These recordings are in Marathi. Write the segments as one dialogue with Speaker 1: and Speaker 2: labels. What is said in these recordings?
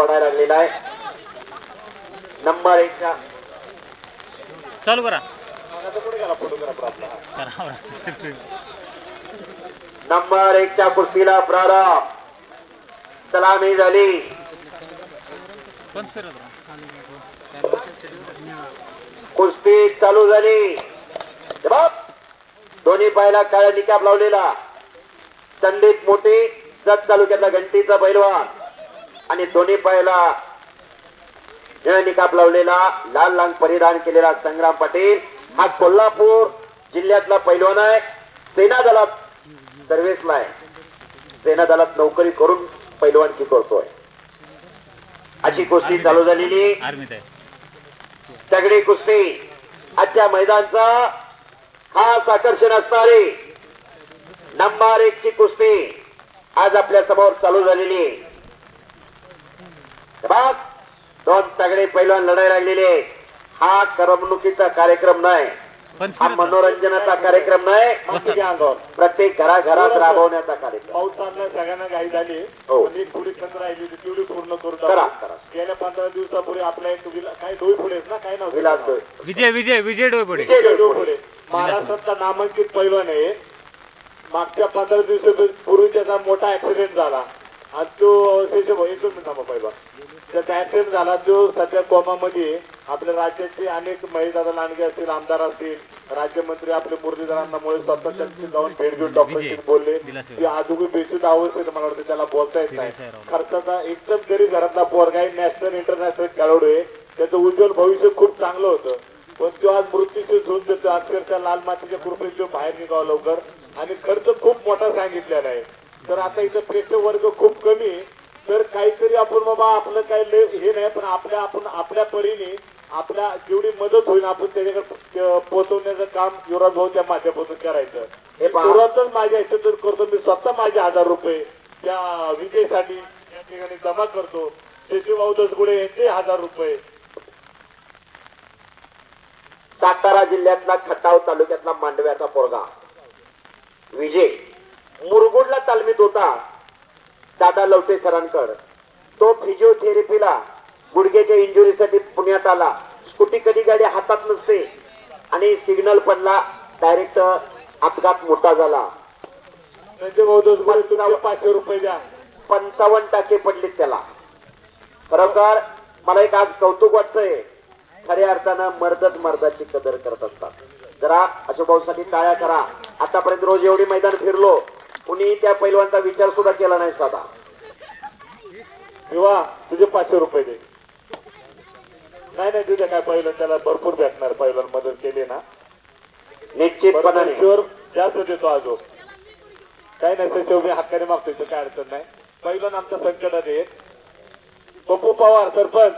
Speaker 1: वाढायला लागलेला आहे. नंबर एकच्या
Speaker 2: चालू करा.
Speaker 1: नंबर एकच्या कुस्तीला प्रारंभ सलामी झाली. कुस्ती चालू झाली. दोन्ही पायाला काळ्या निकाप लावलेला. संदीप मोठी जत तालुक्यातला घंटीचा पैलवान. आणि दोन्ही पायाला निकाप लावलेला लाल लांग परिधान केलेला संग्राम पाटील. हा कोल्हापूर जिल्ह्यातला पैलवान आहे. सेना दलात सर्व्हिसला आहे. सेना दलात नोकरी करून पैलवानकी करतोय. अशी कुस्ती चालू झालेली. तगडी कुस्ती. आजच्या मैदानचा खास आकर्षण असणारी नंबर एक ची कुस्ती आज आपल्यासमोर चालू झालेली आहे. बघ, दोन तगडे पैलवान लढाई लागलेले हा करमणुकीचा कार्यक्रम नाही.
Speaker 2: पंच
Speaker 1: हा. मनोरंजनाचा कार्यक्रम नाही. प्रत्येक घराघरात राबवण्याचा कार्यक्रम.
Speaker 3: पाऊस सगळ्यांना घाई झाली. एक थोडी खंत राहिली होती तेवढी पूर्ण करू
Speaker 1: करा.
Speaker 3: गेल्या पंधरा दिवसापूर्वी आपल्या एक काय आहेत ना काय नाव
Speaker 1: विलास डोळे.
Speaker 2: विजय विजय विजय डोयपडे
Speaker 1: विजय
Speaker 3: डोई
Speaker 1: डोळे.
Speaker 3: फुले महाराष्ट्रातला नामांकित पैलवान आहे. मागच्या पंधरा दिवसापूर्वी त्याचा मोठा ऍक्सिडेंट झाला. आणि तो शेषे भाऊ, एक दोन मिनिट पैलवान. त्याचा ऍक्सिडेंट झाला तो सध्या कोमामध्ये. आपल्या राज्याचे अनेक महेशदादा लांडगे असतील आमदार असतील राज्यमंत्री आपले मुरलीधरांनामुळे स्वतः त्यांची जाऊन भेट घेऊन डॉक्टरशी. बोलले. की आजोबी बेशुद्ध अवस्थेत मला वाटतं त्याला बोलता येत नाही. खर्चाचा एकदम गरीब घरातला पोरगा आहे नॅशनल इंटरनॅशनल खेळाडू आहे त्याचं उज्ज्वल भविष्य खूप चांगलं होतं पण तो आज मृत्यूशी झोन देतो अक्षरशः लाल मातीच्या कृपेत तो बाहेर निघावा लवकर आणि खर्च खूप मोठा सांगितलेला आहे तर आता इथं प्रेक्षक वर्ग खूप कमी तर काहीतरी आपण बाबा आपलं काही लय- हे नाही पण आपल्या आपण आपल्या परीने आपल्या जेवढी मदत होईल आपण त्याच्याकडे पोहोचवण्याचं काम युवराज भाऊच्या माध्यमातून करायचं.
Speaker 1: हे.
Speaker 3: सुरुवातच माझ्या ह्याच्यातून करतो मी स्वतः माझे हजार रुपये त्या विजयसाठी या ठिकाणी जमा करतो. शेषीभाऊ दसगुडे यांचे हजार रुपये.
Speaker 1: सातारा जिल्ह्यातला खटाव तालुक्यातला मांडव्याचा पोरगा. विजय. मुरगुडला तालमीत होता. दादा लवटे सरांकड. तो फिजिओथेरपीला गुडघ्याच्या इंजुरीसाठी पुण्यात आला. स्कूटी कधी गाडी हातात नसते. आणि सिग्नल पडला डायरेक्ट अपघात मोठा झाला.
Speaker 3: पाचशे रुपये द्या
Speaker 1: पंचावन्न टाके पडलेत त्याला. खरोखर मला एक आज कौतुक वाटतंय. खऱ्या अर्थानं मर्दच मर्दाची कदर करत असतात. जरा अशोभाऊसाठी टाळ्या करा. आतापर्यंत रोज एवढी मैदान फिरलो. कुणी त्या पैलवानचा विचार सुद्धा केला नाही साधा.
Speaker 3: किंवा तुझे पाचशे रुपये दे. नाही नाही तुझ्या काय पहिलं त्याला भरपूर भेटणार पहिलं मदत केली ना.
Speaker 1: निश्चितपणाने.
Speaker 3: शुअर जास्त देतो आजो. काही नाही सचिव मी हक्काने मागतोय तर काय अडचण नाही. पहिलं आमच्या संकटात आहे. पप्पू पवार सरपंच.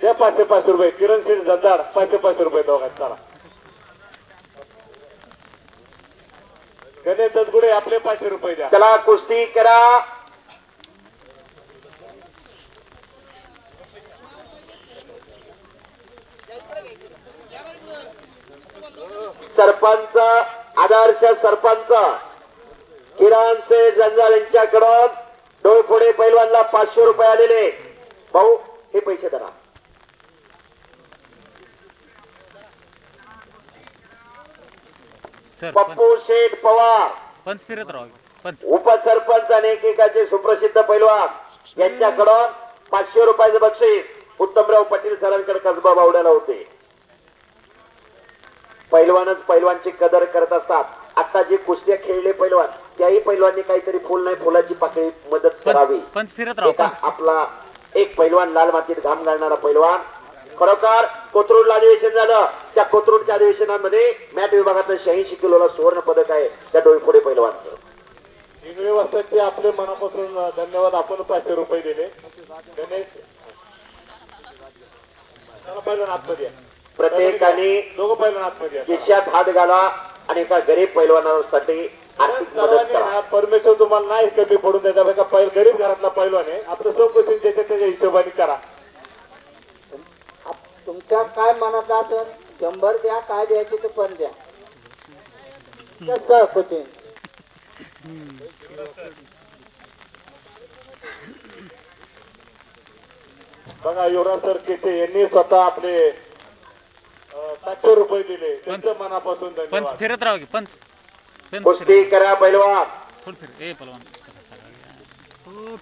Speaker 3: द्या पाचशे पाचशे रुपये किरण शेठ जंदार पाचशे पाचशे रुपये दोघांत चला गणेश दसगुडे आपले पाचशे रुपये द्या.
Speaker 1: चला कुस्ती करा. सरपंच आदर्श सरपंच किरण से जंजाल यांच्याकडून डोळफोडे पैलवानला पाचशे रुपये आलेले. भाऊ हे पैसे धरा
Speaker 2: सर पंच
Speaker 1: पप्पू शेठ पवार.
Speaker 2: पंच फिरत पंच
Speaker 1: उपसरपंच आणि एकेकाचे सुप्रसिद्ध पैलवान. यांच्याकडून पाचशे रुपयाचे बक्षीस उत्तमराव पाटील सरांकडे कसबा बावड्याला होते. पैलवानच पैलवानची कदर करत असतात. आता जे कुस्त्या खेळले पैलवान त्याही पैलवाननी काहीतरी फुल नाही फुलाची पाकळी मदत करावी.
Speaker 2: पंच फिरत पंच
Speaker 1: आपला एक पैलवान लाल मातीत घाम घालणारा पैलवान खरोखर कोथरूडला अधिवेशन झालं. त्या कोथरूडच्या अधिवेशनामध्ये मॅट विभागातलं शहाऐंशी किलोला सुवर्ण पदक आहे. त्या डोईफोडे पैलवानचं
Speaker 3: इंगळे वस्ताचे आपले मनापासून धन्यवाद. आपण पाचशे रुपये दिले. गणेश. चला पहिलं आतमध्ये या.
Speaker 1: प्रत्येकाने
Speaker 3: दोघं पहिलं आतमध्ये.
Speaker 1: खिशात हात घाला आणि एका गरीब पैलवानासाठी
Speaker 3: परमेश्वर तुम्हाला नाही कमी पडून द्यायचा पहिल गरीब घरातला पैलवान आहे. आपलं चौकशी त्याच्या त्याच्या हिशोबाने करा.
Speaker 4: तुमच्या काय मनात असेल शंभर द्या काय द्यायचे ते पण द्या. कसं होते
Speaker 3: बघा युवराज सर केचे यांनी स्वतः आपले सातशे रुपये दिले. त्यांचं मनापासून
Speaker 2: पंच
Speaker 3: धन्यवाद.
Speaker 2: फिरत राहा की पंच. पंच
Speaker 1: कुस्ती
Speaker 2: फिरत
Speaker 1: करा पैलवान.
Speaker 2: फिर. ए पलवान.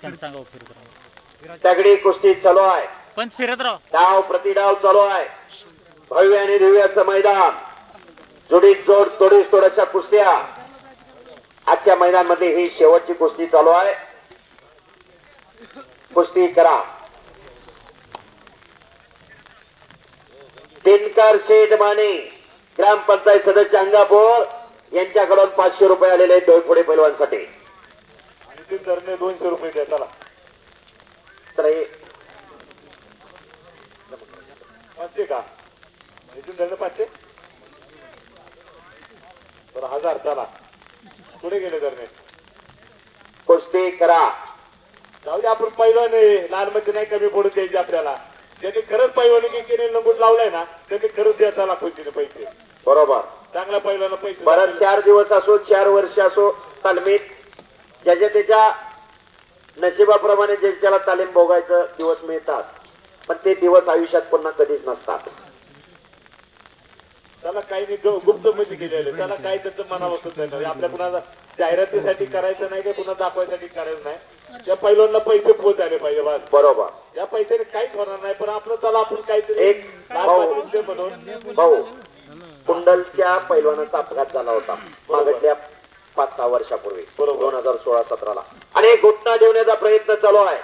Speaker 2: त्यांना सांगा हो, फिरत राहा.
Speaker 1: तगडी कुस्ती चालू आहे.
Speaker 2: पंच फिरत राहा.
Speaker 1: डाव प्रतिडाव चालू आहे. भव्य आणि दिव्याचं मैदान. जोडीत जोड तोडीस तोड अशा कुस्त्या. आजच्या मैदानमध्ये ही शेवटची कुस्ती चालू आहे. कुस्ती करा. दिनकर शेठ माने ग्रामपंचायत सदस्य अंगापूर यांच्याकडून पाचशे रुपये आलेले
Speaker 3: नितीन सरने दोनशे रुपये द्या चला.
Speaker 1: तर हे
Speaker 3: पाचशे का? नितीन सरने पाचशे? बरं हजार चला. पुढे गेले धरणे?
Speaker 1: कुस्ती करा.
Speaker 3: जाऊ दे आपण पैलवान लहानमध्ये नाही कमी पडून द्यायचे आपल्याला. ज्यांनी खरंच पैलवानी केली नंबूट लावलाय ना त्यांनी खरंच द्या चला खुशीने पैसे.
Speaker 1: बरोबर.
Speaker 3: चांगल्या पैलवाना पैसे द्या.
Speaker 1: चार दिवस असो चार वर्ष असो तालमीत ज्याच्या त्याच्या नशिबाप्रमाणे जे त्याला तालीम भोगायचं दिवस मिळतात. पण ते दिवस आयुष्यात पुन्हा कधीच नसतात.
Speaker 3: त्याला काही गुप्त मध्ये केलेले त्याला काही त्याचं मनापासून नाही. आपल्या कुणाला जाहिरातीसाठी करायचं नाही की कुणा दाखवायसाठी करायचं नाही? त्या पैलवानला पैसे पोहोचायला पाहिजे बस.
Speaker 1: बरोबर.
Speaker 3: या पैशाने काहीच होणार नाही पण आपलं त्याला आपण काहीतरी
Speaker 1: एक
Speaker 3: म्हणून.
Speaker 1: भाऊ कुंडलच्या पैलवानाचा अपघात झाला होता मागच्या पाच सहा वर्षापूर्वी
Speaker 3: बरोबर.
Speaker 1: दोन हजार सोळा सतराला. आणि घुटना देवण्याचा प्रयत्न चालू आहे.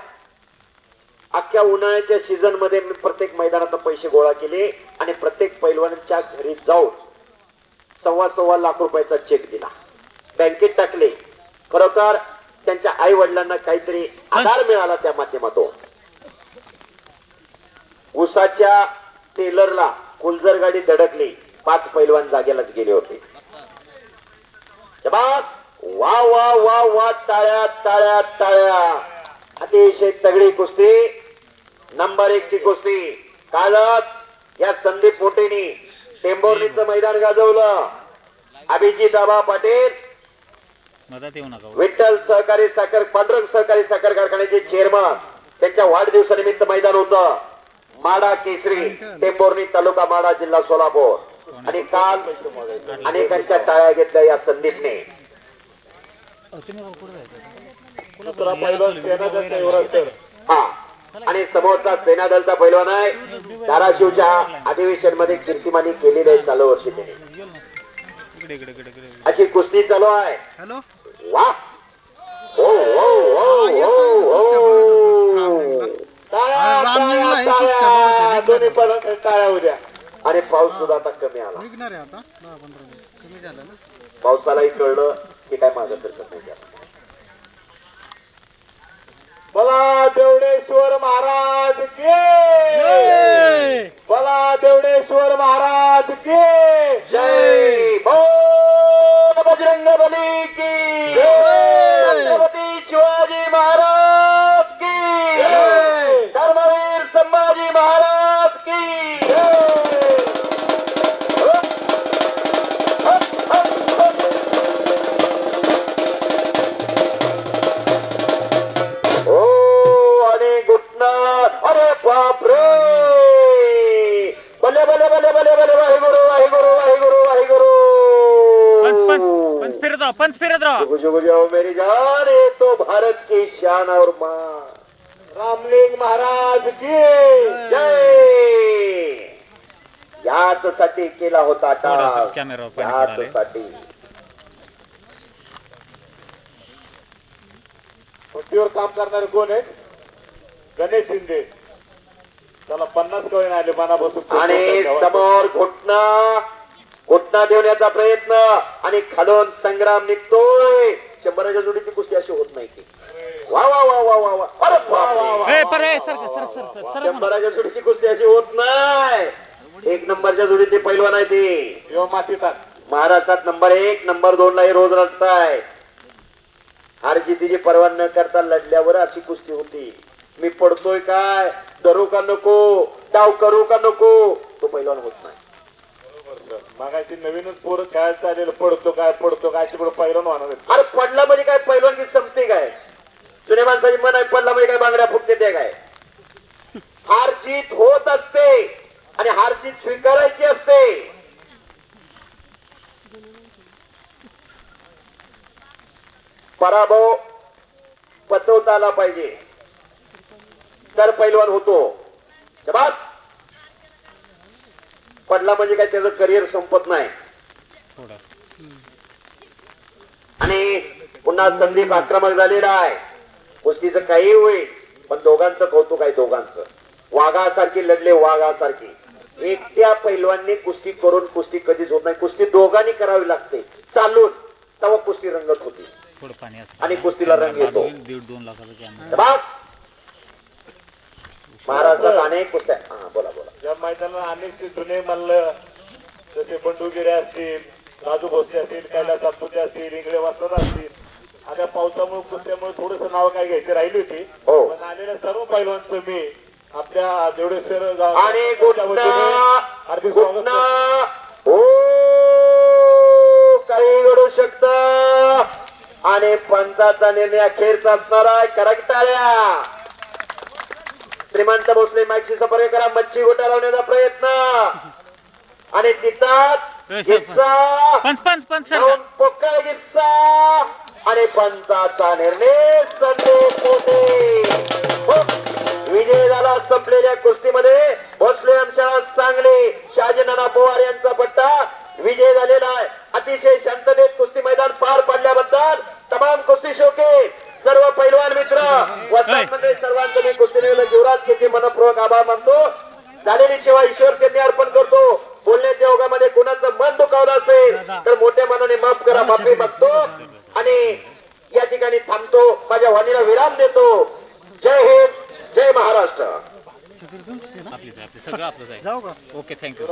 Speaker 1: अख्ख्या उन्हाळ्याच्या सीझनमध्ये मी प्रत्येक मैदानात पैसे गोळा केले आणि प्रत्येक पैलवानच्या घरी जाऊन सव्वा सव्वा लाख रुपयाचा चेक दिला. बँकेत टाकले. खरोखर त्यांच्या आई वडिलांना काहीतरी आधार मिळाला त्या माध्यमातून. उसाच्या टेलरला कुलजर गाडी धडकली. पाच पैलवान जागेलाच गेले होते. वा वा वा वा टाळ्या टाळ्या टाळ्या. अतिशय तगडी कुस्ती. नंबर एक ची कुस्ती. कालच या संदीप मोठेनी टेंभोर्णीचं मैदान गाजवलं. अभिजित आबा पाटील. विठ्ठल सहकारी साखर पांडुरंग सहकारी साखर कारखान्याचे चेअरमन त्यांच्या वाढदिवसानिमित्त मैदान होतं. माडा केसरी टेंभोर्णी तालुका माडा जिल्हा सोलापूर. आणि काल अनेकांच्या टाळ्या घेतल्या या संदीपने. हा. आणि समोरचा सेनादलचा पैलवान आहे. धाराशिवच्या अधिवेशनमध्ये कीर्तिमानी केलेली आहे चालू वर्षी त्याने अशी कुस्ती चालू आहे.
Speaker 5: हॅलो?
Speaker 1: वा. हो हो हो हो
Speaker 3: उद्या.
Speaker 1: आणि पाऊस सुद्धा आता कमी आला.
Speaker 5: निघणार आहे आता. दहा पंधरा मिनिट. कमी झालं ना?
Speaker 1: पावसालाही कळलं की काय माझं फिरकत नाही
Speaker 3: मला देवडेश्वर महाराज के। मला देवडेश्वर महाराज के।
Speaker 1: जय!
Speaker 2: पंच फिरत राहा
Speaker 1: जुगु जाओ मेरी जान ये तो भारत की शान और मान
Speaker 3: रामलिंग महाराज की
Speaker 1: जय। याच साठी केला होता
Speaker 2: थोडासा
Speaker 1: टाळ
Speaker 2: कॅमेरावर पाणी
Speaker 3: पट्टीवर काम करणारे कोण आहेत? गणेश शिंदे। त्याला पन्नास कवयन आले मनापासून
Speaker 1: आणि समोर घुटना घुटना देण्याचा प्रयत्न आणि खालून संग्राम निघतोय. शंभराच्या जोडीची कुस्ती अशी होत नाही की वा वा वा वा वा वा. शंभराच्या जोडीची कुस्ती अशी होत नाही. एक नंबरच्या जोडीचे पैलवान आहे ते.
Speaker 3: मातीतात
Speaker 1: महाराष्ट्रात नंबर एक नंबर दोन ला हे रोज रचताय हार जितीची पर्वा न करता लढल्यावर अशी कुस्ती होती. मी पडतोय काय? धरू का नको? डाव करू का नको? तो पैलवान होत नाही.
Speaker 3: मागायची नवीनच पोरं खेळायला चालेल पडतो काय पडतो काय तिकडे पहिलं होणार
Speaker 1: अरे पडला म्हणजे काय पैलवानगी संपते काय? जुन्या माणसाची मन आहे पडला म्हणजे काय बांगड्या फुटते ते काय? हार जीत होत असते आणि हार जीत स्वीकारायची असते. पराभव पचवता आला पाहिजे. तर पैलवान होतो. जबाब पडला म्हणजे काय त्याचं करिअर संपत नाही. आणि पुन्हा संदीप आक्रमक झालेला आहे. कुस्तीचं काही होईल पण दोघांचं कौतुक आहे दोघांचं. वाघासारखी लढले वाघासारखी. एकट्या पैलवांनी कुस्ती करून कुस्ती कधीच होत नाही. कुस्ती दोघांनी करावी लागते. चालून तेव्हा कुस्ती रंगत होती. आणि कुस्तीला रंग येतो. महाराष्ट्रात अनेक कुस्त्या हा बोला बोला.
Speaker 3: या मैदानात अनेक जुने मल्ल जसे बंडुगिरे असतील राजू भोसले असतील कैलास सातपुते असतील इंगळे वासर असतील. आता पावसामुळे कुस्त्यामुळे थोडस नाव काय घ्यायची राहिली होती.
Speaker 1: हो.
Speaker 3: पण आलेल्या सर्व पैलवानचं मी आपल्या देवडेश्वर गाव
Speaker 1: आणि
Speaker 3: हार्दिक स्वागत करतो.
Speaker 1: हो काही घडू शकत. आणि पंचाचा निर्णय अखेरचा असणार आहे. करेक्ट टाळ्या. श्रीमंत भोसले माईकशी संपर्क करा मच्छी गोटा लावण्याचा प्रयत्न. आणि तिथं पोकळ आणि पंचाचा निर्णय संदेश मोठे. हो. विजय झाला संपलेल्या कुस्तीमध्ये. भोसले अंशाळा चांगले शहाजी नाना पवार यांचा पट्टा विजय झालेला आहे. अतिशय शांततेत कुस्ती मैदान पार पाडल्याबद्दल तमाम कुस्ती शोके सर्व पैलवान मित्र वस्तांमध्ये सर्वांचं मी कुस्ती युवराज केचे मनपूर्वक आभार मानतो. झालेली सेवा ईश्वर त्यांनी अर्पण करतो. बोलण्याच्या योगामध्ये कुणाचं मन दुखावलं असेल तर मोठ्या मनाने माफ करा माफी मागतो. आणि या ठिकाणी थांबतो. माझ्या वाणीला विराम देतो. जय हिंद जय महाराष्ट्र.
Speaker 2: Okay thank you